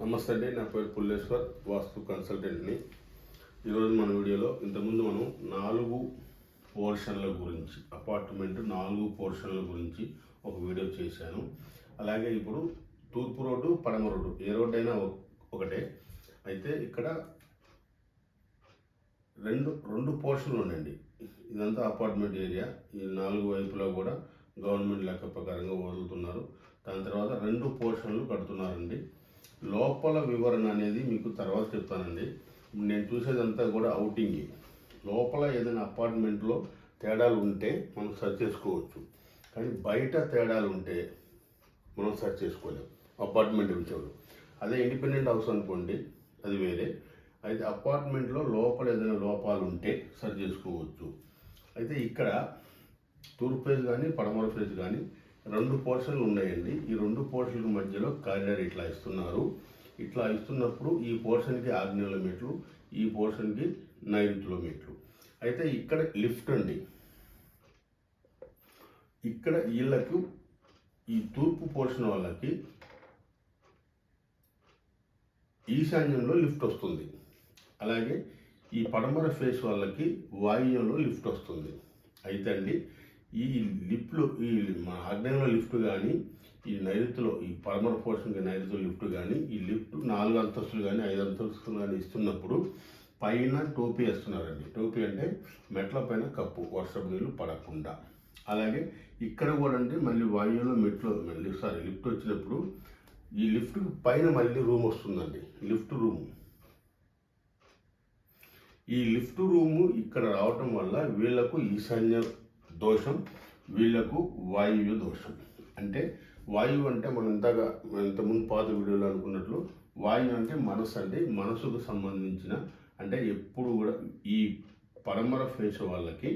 నమస్తే అండి నా పేరు పుల్లేశ్వర్ వాస్తు కన్సల్టెంట్ని. ఈరోజు మన వీడియోలో ఇంతకుముందు మనం నాలుగు పోర్షన్ల గురించి అపార్ట్మెంట్ నాలుగు పోర్షన్ల గురించి ఒక వీడియో చేశాను. అలాగే ఇప్పుడు తూర్పు రోడ్డు పడమ రోడ్డు ఏ రోడ్డు అయినా ఒకటే. అయితే ఇక్కడ రెండు రెండు పోర్షన్లు ఉన్నాయండి. ఇదంతా అపార్ట్మెంట్ ఏరియా. ఈ నాలుగు వైపులా కూడా గవర్నమెంట్ లెక్క ప్రకారంగా వదులుతున్నారు. దాని తర్వాత రెండు పోర్షన్లు కడుతున్నారండి. లోపల వివరణ అనేది మీకు తర్వాత చెప్తానండి. నేను చూసేదంతా కూడా అవుటింగ్ లోపల ఏదైనా అపార్ట్మెంట్లో తేడాలు ఉంటే మనం సర్చ్ చేసుకోవచ్చు. కానీ బయట తేడాలు ఉంటే మనం సెర్చ్ చేసుకోలేం. అపార్ట్మెంట్ విషయంలో. అదే ఇండిపెండెంట్ హౌస్ అనుకోండి అది వేరే. అయితే అపార్ట్మెంట్లో లోపల ఏదైనా లోపాలు ఉంటే సెర్చ్ చేసుకోవచ్చు. అయితే ఇక్కడ తూర్పు ఫేజ్ కానీ పడమర ఫేజ్ కానీ రెండు పోర్షన్లు ఉన్నాయండి. ఈ రెండు పోర్షన్ల మధ్యలో కారిడార్ ఇట్లా ఇస్తున్నారు. ఇట్లా ఇస్తున్నప్పుడు ఈ పోర్షన్కి ఆరు కిలోమీటర్లు ఈ పోర్షన్కి నైన్ కిలోమీటర్లు. అయితే ఇక్కడ లిఫ్ట్ అండి. ఇక్కడ వీళ్ళకు ఈ తూర్పు పోర్షన్ వాళ్ళకి ఈశాన్యంలో లిఫ్ట్ వస్తుంది. అలాగే ఈ పడమర ఫేస్ వాళ్ళకి వాయువ్యంలో లిఫ్ట్ వస్తుంది. అయితే అండి ఈ లిఫ్ట్లు ఈ మన ఆగ్నేయంలో లిఫ్ట్ కానీ ఈ నైరుతిలో ఈ పడమర పోర్షన్కి నైరుతిలో లిఫ్ట్ కానీ ఈ లిఫ్ట్ నాలుగు అంతస్తులు కానీ ఐదు అంతస్తులు కానీ ఇస్తున్నప్పుడు పైన టోపీ వేస్తున్నారండి. టోపీ అంటే మెట్ల పైన కప్పు వర్షపు నీళ్ళు పడకుండా. అలాగే ఇక్కడ కూడా అంటే మళ్ళీ వాయువులో మెట్లు మళ్ళీ సారీ లిఫ్ట్ వచ్చినప్పుడు ఈ లిఫ్ట్ పైన మళ్ళీ రూమ్ వస్తుందండి. Lift room. ఈ లిఫ్ట్ రూము ఇక్కడ రావటం వల్ల వీళ్ళకు ఈశాన్య దోషం వీళ్ళకు వాయువ్య దోషం. అంటే వాయువు అంటే మనం ఇంతగా ఇంతకుముందు పాత వీడియోలో అనుకున్నట్లు వాయువు అంటే మనసు అంటే మనసుకు సంబంధించిన అంటే ఎప్పుడు కూడా ఈ పరమర ఫేస్ వాళ్ళకి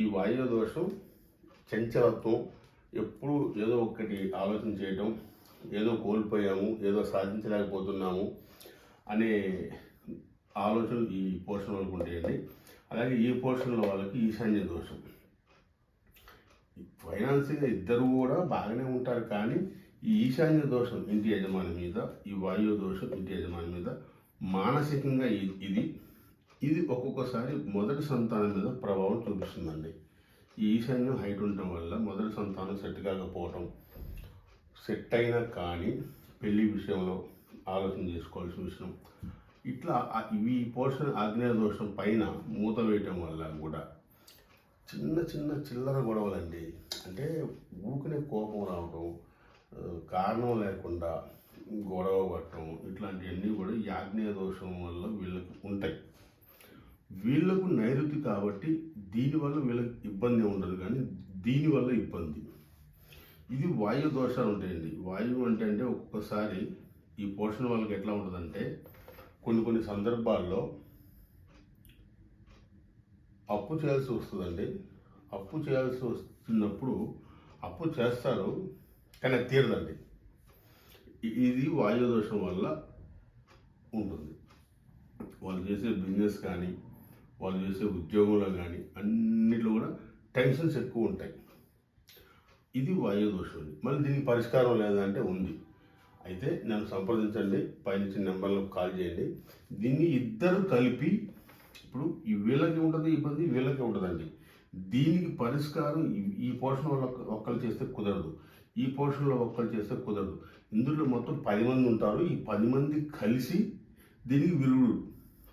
ఈ వాయువు దోషం చంచలత్వం ఎప్పుడు ఏదో ఒకటి ఆలోచన చేయటం ఏదో కోల్పోయాము ఏదో సాధించలేకపోతున్నాము అనే ఆలోచనలు ఈ పోర్షన్ వాళ్ళకు ఉంటాయండి. అలాగే ఈ పోర్షన్లో వాళ్ళకి ఈశాన్య దోషం. ఫైనాన్స్గా ఇద్దరు కూడా బాగానే ఉంటారు కానీ ఈ ఈశాన్య దోషం ఇంటి యజమాని మీద ఈ వాయువు దోషం ఇంటి యజమాని మీద మానసికంగా ఇది ఇది ఒక్కొక్కసారి మొదటి సంతానం మీద ప్రభావం చూపిస్తుందండి. ఈ ఈశాన్యం హైట్ ఉండటం వల్ల మొదటి సంతానం సెట్ కాకపోవటం సెట్ అయినా కానీ పెళ్ళి విషయంలో ఆలోచన చేసుకోవాల్సిన విషయం. ఇట్లా ఇవి ఈ పోర్షన్ ఆగ్నేయ దోషం పైన మూత వేయటం వల్ల కూడా చిన్న చిన్న చిల్లర గొడవలండి. అంటే ఊరికనే కోపం రావటం కారణం లేకుండా గొడవ పట్టడం ఇట్లాంటివన్నీ కూడా ఈ దోషం వల్ల వీళ్ళకి ఉంటాయి. వీళ్ళకు నైరుతి కాబట్టి దీనివల్ల వీళ్ళకి ఇబ్బంది ఉండదు కానీ దీనివల్ల ఇబ్బంది. ఇది వాయు దోషాలు ఉంటాయండి. వాయువు అంటే అంటే ఒక్కొక్కసారి ఈ పోషణ వాళ్ళకి ఎట్లా ఉంటుందంటే కొన్ని కొన్ని సందర్భాల్లో అప్పు చేయాల్సి వస్తుందండి. అప్పు చేయాల్సి వస్తున్నప్పుడు అప్పు చేస్తారు కానీ అది తీరదండి. ఇది వాయుదోషం వల్ల ఉంటుంది. వాళ్ళు చేసే బిజినెస్ కానీ వాళ్ళు చేసే ఉద్యోగంలో కానీ అన్నిట్లో కూడా టెన్షన్స్ ఎక్కువ ఉంటాయి. ఇది వాయుదోషం అండి. మళ్ళీ దీనికి పరిష్కారం లేదా అంటే ఉంది. అయితే నన్ను సంప్రదించండి పైనుంచి నెంబర్లకు కాల్ చేయండి. దీన్ని ఇద్దరు కలిపి ఇప్పుడు ఈ వీళ్ళకి ఉంటుంది ఇబ్బంది వీళ్ళకి ఉంటుందండి. దీనికి పరిష్కారం ఈ- పోర్షన్ వల్ల ఒక్కరు చేస్తే కుదరదు. ఈ పోర్షన్లో ఒక్కరు చేస్తే కుదరదు. ఇందులో మొత్తం పది మంది ఉంటారు. ఈ పది మంది కలిసి దీనికి విలువలు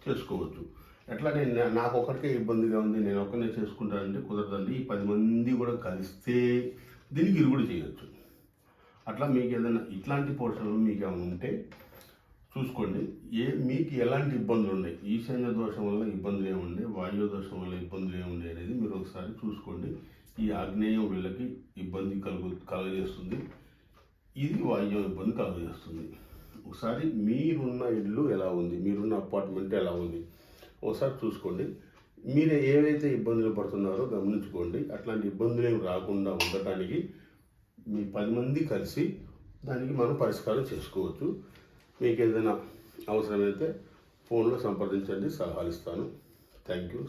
చేసుకోవచ్చు. ఎట్లా నాకు ఒకరికే ఇబ్బందిగా ఉంది నేను ఒక్కరినే చేసుకుంటానంటే కుదరదండి. ఈ పది మంది కూడా కలిస్తే దీనికి ఇరుగుడు చేయొచ్చు. అట్లా మీకు ఏదైనా ఇట్లాంటి పోర్షన్లు మీకు ఏమైనా ఉంటే చూసుకోండి. ఏ మీకు ఎలాంటి ఇబ్బందులు ఉన్నాయి ఈశాన్య దోషం వల్ల ఇబ్బందులు ఏముండే వాయు దోషం వల్ల ఇబ్బందులు ఏముండే అనేది మీరు ఒకసారి చూసుకోండి. ఈ ఆగ్నేయం వీళ్ళకి ఇబ్బంది కలుగు కలుగజేస్తుంది. ఇది వాయువు ఇబ్బంది కలగజేస్తుంది. ఒకసారి మీరున్న ఇల్లు ఎలా ఉంది? మీరున్న అపార్ట్మెంట్ ఎలా ఉంది? ఒకసారి చూసుకోండి. మీరు ఏవైతే ఇబ్బందులు పడుతున్నారో గమనించుకోండి. అట్లాంటి ఇబ్బందులు ఏమి రాకుండా ఉండటానికి మీ పది మంది కలిసి దానికి మనం పరిష్కారం చేసుకోవచ్చు. మీకు ఏదైనా అవసరమైతే ఫోన్లో సంప్రదించండి సలహాలు ఇస్తాను థ్యాంక్ యూ.